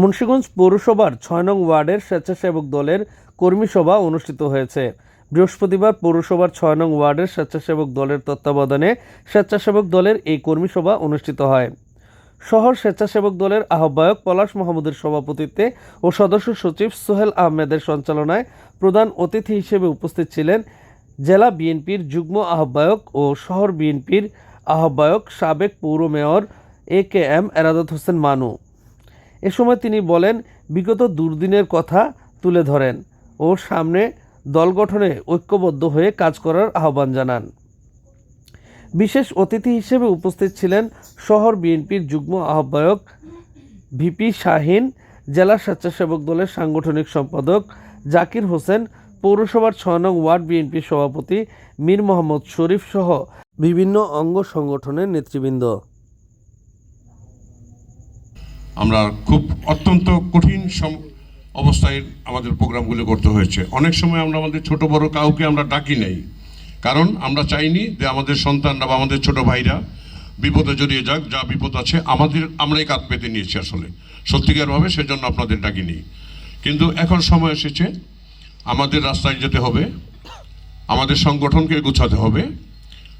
মুন্সিগঞ্জ পৌরসভার ছয় নং ওয়ার্ডের স্বেচ্ছাসেবক দলের কর্মী সভা অনুষ্ঠিত হয়েছে। বৃহস্পতিবার পৌরসভার ছয় নং ওয়ার্ডের স্বেচ্ছাসেবক দলের তত্ত্বাবধানে স্বেচ্ছাসেবক দলের এই কর্মী সভা অনুষ্ঠিত হয়। শহর স্বেচ্ছাসেবক দলের আহ্বায়ক পলাশ মাহমুদের সভাপতিত্বে ও সদস্য সচিব সোহেল আহমেদের সঞ্চালনায় প্রধান অতিথি হিসেবে উপস্থিত ছিলেন জেলা বিএনপির যুগ্ম আহ্বায়ক ও শহর বিএনপির আহ্বায়ক সাবেক পৌর mayor A K M Eradat Hossain Manu. এ সময় তিনি বলেন, বিগত দুর্দিনের কথা তুলে ধরেন ও সামনে দল গঠনে ঐক্যবদ্ধ হয়ে কাজ করার আহ্বান জানান। বিশেষ অতিথি হিসেবে উপস্থিত ছিলেন শহর বিএনপির যুগ্ম আহ্বায়ক ভিপি শাহিন, জেলা স্বেচ্ছাসেবক দলের সাংগঠনিক সম্পাদক জাকির হোসেন, পৌরসভার ছয় নং ওয়ার্ড বিএনপির সভাপতি মীর মোহাম্মদ শরীফ সহ বিভিন্ন অঙ্গ সংগঠনের নেতৃবৃন্দ। আমরা খুব অত্যন্ত কঠিন অবস্থায় আমাদের প্রোগ্রামগুলো করতে হয়েছে। অনেক সময় আমরা আমাদের ছোট বড় কাউকে আমরা ডাকি নেই। কারণ আমরা চাইনি যে আমাদের সন্তানরা বা আমাদের ছোট ভাইরা বিপদে জড়িয়ে যাক, যা বিপদ আছে, আমাদের, আমরাই কাঁধ পেতে নিয়েছি আসলে। সত্যিকারভাবে সেজন্য আপনাদের ডাকি ডাকিনি। কিন্তু এখন সময় এসেছে, আমাদের রাস্তায় যেতে হবে, আমাদের সংগঠনকে গুছাতে হবে।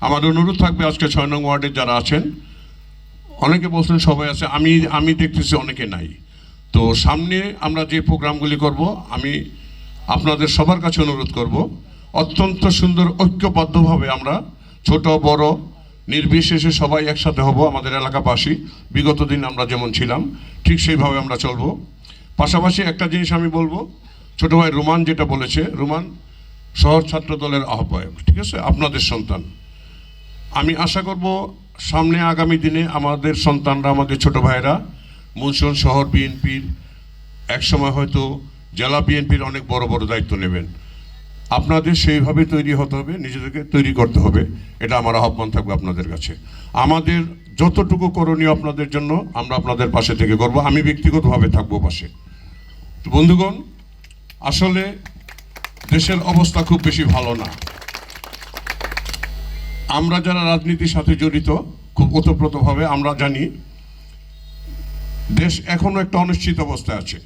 আমার অনুরোধ থাকবে আজকে ছয় নং ওয়ার্ডের যারা আছেন, অনেকে বলছেন সবাই আছে, আমি আমি দেখতেছি অনেকে নাই। তো সামনে আমরা যে প্রোগ্রামগুলি করব, আমি আপনাদের সবার কাছে অনুরোধ করব অত্যন্ত সুন্দর ঐক্যবদ্ধভাবে আমরা ছোট, বড়, নির্বিশেষে সবাই একসাথে হব আমাদের এলাকাবাসী। বিগত দিন আমরা যেমন ছিলাম, ঠিক সেইভাবে আমরা চলব। পাশাপাশি একটা জিনিস আমি বলব, ছোট ভাই রুমান যেটা বলেছে, রুমান শহর ছাত্র দলের আহ্বায়ক, ঠিক আছে? আপনাদের সন্তান। আমি আশা করব সামনে আগামী দিনে আমাদের সন্তানরা, আমাদের ছোট ভাইরা মুন্সন শহর বিএনপির, একসময় হয়তো জেলা বিএনপির অনেক বড় বড় দায়িত্ব নেবেন। আপনাদের সেইভাবে তৈরি হতে হবে, নিজেদেরকে তৈরি করতে হবে। এটা আমার আহ্বান থাকবে আপনাদের কাছে। আমাদের যতটুকু করণীয় আপনাদের জন্য, আমরা আপনাদের পাশে থেকে করব। আমি ব্যক্তিগতভাবে থাকব পাশে। তো বন্ধুগণ, আসলে দেশের অবস্থা খুব বেশি ভালো না। আমরা যারা রাজনীতির সাথে জড়িত, খুব ওতপ্রোতভাবে আমরা জানি, দেশ এখনও একটা অনিশ্চিত অবস্থায় আছে।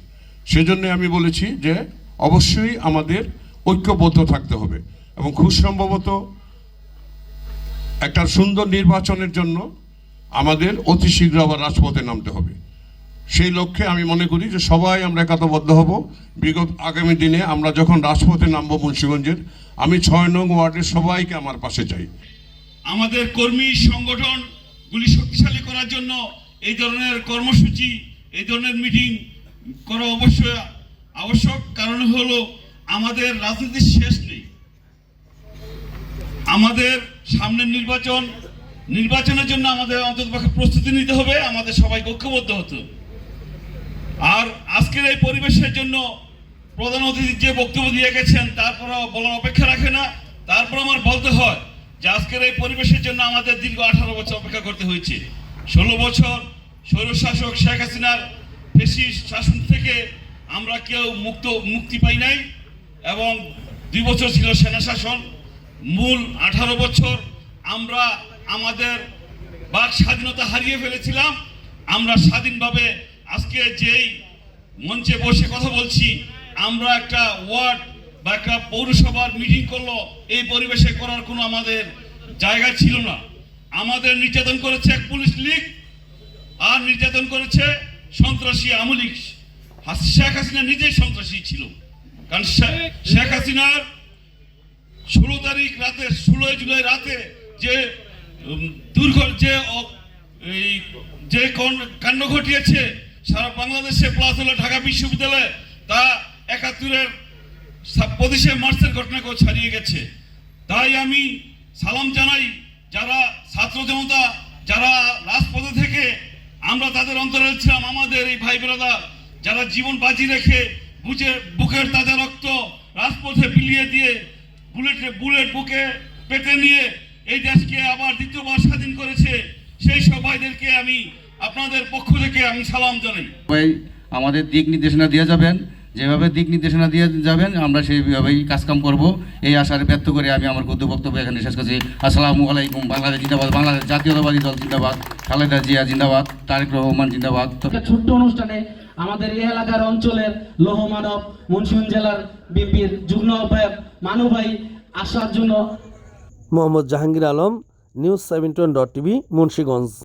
সেজন্য আমি বলেছি যে, অবশ্যই আমাদের ঐক্যবদ্ধ থাকতে হবে এবং খুব সম্ভবত একটা সুন্দর নির্বাচনের জন্য আমাদের অতি শীঘ্র আবার রাজপথে নামতে হবে। সেই লক্ষ্যে আমি মনে করি যে সবাই আমরা একাতবদ্ধ হব। বিগত আগামী দিনে আমরা যখন রাজপথে নামবো মুন্সিগঞ্জের, আমি ছয় নং ওয়ার্ডের সবাইকে আমার পাশে চাই। আমাদের কর্মী সংগঠনগুলি শক্তিশালী করার জন্য এই ধরনের কর্মসূচি, এই ধরনের মিটিং করা অবশ্যই আবশ্যক। কারণ হলো আমাদের রাজনীতির শেষ নেই। আমাদের সামনের নির্বাচন, নির্বাচনের জন্য আমাদের অন্ততপক্ষে প্রস্তুতি নিতে হবে, আমাদের সবাইকে ঐক্যবদ্ধ হতে। আর আজকের এই পরিবেশের জন্য প্রধান অতিথি যে বক্তব্য দিয়ে গেছেন তারপর বলার অপেক্ষা রাখে না। তারপর আমার বলতে হয় যে আজকের এই পরিবেশের জন্য আমাদের দীর্ঘ আঠারো বছর অপেক্ষা করতে হয়েছে। ষোলো বছর স্বৈরশাসক শেখ হাসিনার বেশি শাসন থেকে আমরা কেউ মুক্ত, মুক্তি পাই নাই। এবং দুই বছর ছিল সেনা শাসন। মূল আঠারো বছর আমরা আমাদের বাক স্বাধীনতা হারিয়ে ফেলেছিলাম। আমরা স্বাধীনভাবে আজকে যেই মঞ্চে বসে কথা বলছি, আমরা একটা ওয়ার্ড বা একটা পৌরসভার মিটিং করল, এই পরিবেশে করার কোনো আমাদের জায়গা ছিল না। আমাদের নির্যাতন করেছে এক পুলিশ লীগ, আর নির্যাতন করেছে সন্ত্রাসী আমলিক। শেখ হাসিনা নিজেই সন্ত্রাসী ছিল। কারণ শেখ হাসিনার ষোলো তারিখ রাতে, ষোলোই জুলাই রাতে যে দুর্ঘ যে যে কাণ্ড ঘটিয়েছে, সারা বাংলাদেশে প্লাস হলো ঢাকা বিশ্ববিদ্যালয়ে, তা একাত্তরের পঁচিশে মার্চের ঘটনাকেও ছাড়িয়ে গেছে। তাই আমি সালাম জানাই যারা ছাত্র জনতা, যারা রাজপথে থেকে আমরা তাদের অন্তরে ছিলাম, আমাদের এই ভাই বেরাদা যারা জীবন বাজি রেখে বুঝে বুকের তাজা রক্ত রাজপথে বিলিয়ে দিয়ে বুলেট বুলেট বুকে পেতে নিয়ে এই দেশকে আবার দ্বিতীয়বার স্বাধীন করেছে সেই সবাইদেরকে আমি আপনাদের পক্ষ থেকে আমি সালাম জানাই। আমাদের দিক নির্দেশনা দিয়ে যাবেন যেভাবে দিক নির্দেশনা দিয়ে যাবেন আমরা সেইভাবেই কাজকাম করব। এই আশার ব্যক্ত করে আমি আমার গদ্য বক্তব্য এখানে শেষ করছি। আসসালামু আলাইকুম বাংলাদেশ জিন্দাবাদ বাংলাদেশ জাতীয়তাবাদী দল জিন্দাবাদ খালেদা জিয়া জিন্দাবাদ তারেক রহমান জিন্দাবাদ। ছোট্ট অনুষ্ঠানে আমাদের এই এলাকার অঞ্চলের লোহমানব মুন্সিগঞ্জ জেলার বিপির যুগ্ম আহ্বায়ক মানু ভাই আসার জন্য Mohammad Jahangir Alam, news seven one dot TV, Munshiganj.